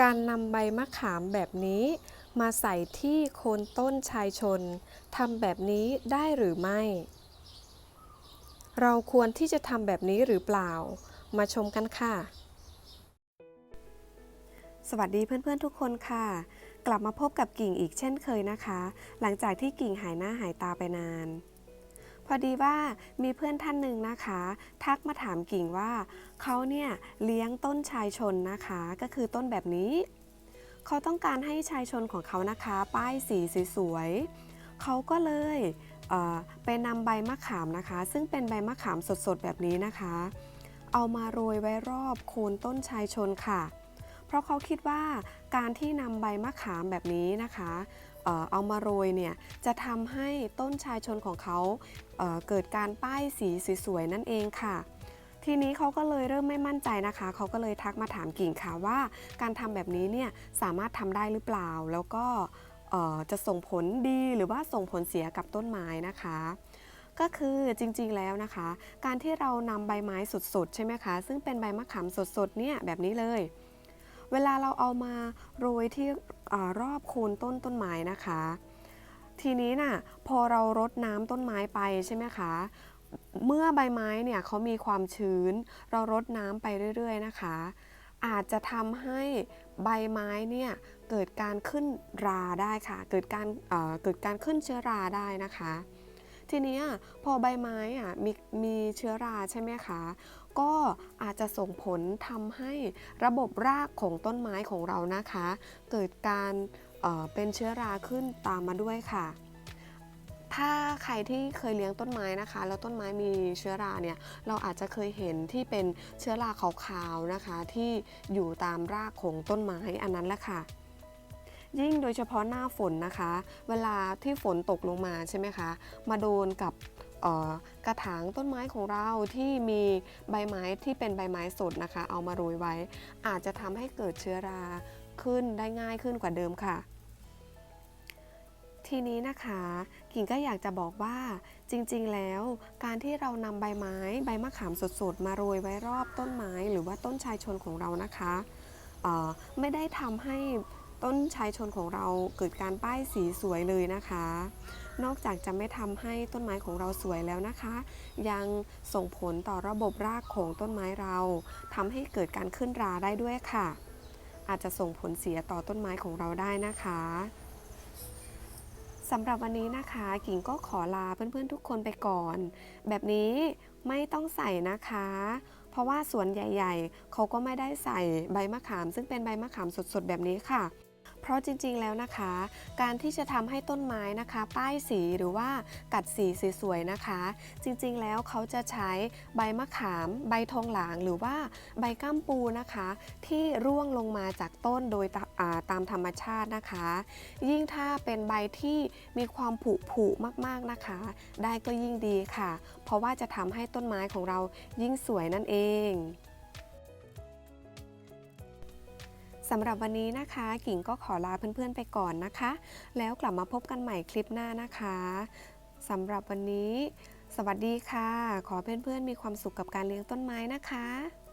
การนำใบมะขามแบบนี้ มาใส่ที่โคนต้นชายชนทำแบบนี้ได้หรือไม่ เราควรที่จะทำแบบนี้หรือเปล่า มาชมกันค่ะ สวัสดีเพื่อนๆทุกคนค่ะ กลับมาพบกับกิ่งอีกเช่นเคยนะคะ หลังจากที่กิ่งหายหน้าหายตาไปนาน พอดีว่ามีเพื่อนท่านหนึ่งนะคะ ทักมาถามกิ่งว่าเขาเนี่ยเลี้ยงต้นชายชนนะคะ ก็คือต้นแบบนี้ เขาต้องการให้ชายชนของเขานะคะ ป้ายสีสวยๆเขาก็เลยเไปนำใบมะขามนะคะ ซึ่งเป็นใบมะขามสดๆแบบนี้นะคะ เอามาโรยไว้รอบโคนต้นชายชนค่ะ เพราะเขาคิดว่าการที่นำใบมะขามแบบนี้นะคะ เอามาโรยเนี่ยจะทำให้ต้นชายชนของเขาเเกิดการป้ายสีสวยๆนั่นเองค่ะทีนี้เขาก็เลยเริ่มไม่มั่นใจนะคะ เขาก็เลยทักมาถามกิ่งค่ะว่า การทำแบบนี้เนี่ยสามารถทำได้หรือเปล่า แล้วก็จะส่งผลดีหรือว่าส่งผลเสียกับต้นไม้นะคะ ก็คือจริงๆแล้วนะคะ การที่เรานำใบไม้สดๆ ใช่ไหมคะ ซึ่งเป็นใบมะขามสดๆเนี่ยแบบนี้เลย เวลาเราเอามาโรยที่รอบโคนต้นต้นไม้นะคะ ทีนี้น่ะพอเรารดน้ำต้นไม้ไปใช่ไหมคะเมื่อใบไม้เนี่ยเขามีความชื้น เรารดน้ำไปเรื่อยๆนะคะ อาจจะทำให้ใบไม้เนี่ยเกิดการขึ้นราได้ค่ะ เกิดการเอ่อเกิดการขึ้นเชื้อราได้นะคะ ทีนี้พอใบไม้อะมีมีเชื้อราใช่ไหมคะ ก็อาจจะส่งผลทำให้ระบบรากของต้นไม้ของเรานะคะ เกิดการเเป็นเชื้อราขึ้นตามมาด้วยค่ะถ้าใครที่เคยเลี้ยงต้นไม้นะคะ แล้วต้นไม้มีเชื้อราเนี่ยเราอาจจะเคยเห็นที่เป็นเชื้อราขาวๆนะคะ ที่อยู่ตามรากของต้นไม้อันนั้นแหละค่ะ ยิ่งโดยเฉพาะหน้าฝนนะคะ เวลาที่ฝนตกลงมาใช่ไหมคะ มาโดนกับกระถางต้นไม้ของเราที่มีใบไม้ที่เป็นใบไม้สดนะคะ เอามาโรยไว้ อาจจะทำให้เกิดเชื้อราขึ้นได้ง่ายขึ้นกว่าเดิมค่ะ ทีนี้นะคะ กิ่งก็อยากจะบอกว่าจริงๆแล้ว การที่เรานำใบไม้ใบมะขามสดๆ มาโรยไว้รอบต้นไม้หรือว่าต้นชายชนของเรานะคะไม่ได้ทำให้ ต้นชายชนของเราเกิดการป้ายสีสวยเลยนะคะ นอกจากจะไม่ทำให้ต้นไม้ของเราสวยแล้วนะคะ ยังส่งผลต่อระบบรากของต้นไม้เราทำให้เกิดการขึ้นราได้ด้วยค่ะ อาจจะส่งผลเสียต่อต้นไม้ของเราได้นะคะสำหรับวันนี้นะคะ กิ่งก็ขอลาเพื่อนๆทุกคนไปก่อน แบบนี้ไม่ต้องใส่นะคะ เพราะว่าสวนใหญ่ ๆ เขาก็ไม่ได้ใส่ใบมะขาม ซึ่งเป็นใบมะขามสดๆแบบนี้ค่ะ เพราะจริงๆแล้วนะคะ การที่จะทำให้ต้นไม้นะคะ ป้ายสีหรือว่ากัดสีสวยๆนะคะ จริงๆแล้วเขาจะใช้ใบมะขาม ใบทองหลางหรือว่าใบก้ามปูนะคะ ที่ร่วงลงมาจากต้นโดยตาตามธรรมชาตินะคะ ยิ่งถ้าเป็นใบที่มีความผุผุมากๆนะคะ ได้ก็ยิ่งดีค่ะ เพราะว่าจะทำให้ต้นไม้ของเรายิ่งสวยนั่นเองำหรับวันนี้นะคะ กิ่งก็ขอลาเพื่อนๆไปก่อนนะคะ แล้วกลับมาพบกันใหม่คลิปหน้านะคะสำหรับวันนี้ สวัสดีค่ะ ขอเพื่อนๆมีความสุขกับการเลี้ยงต้นไม้นะคะ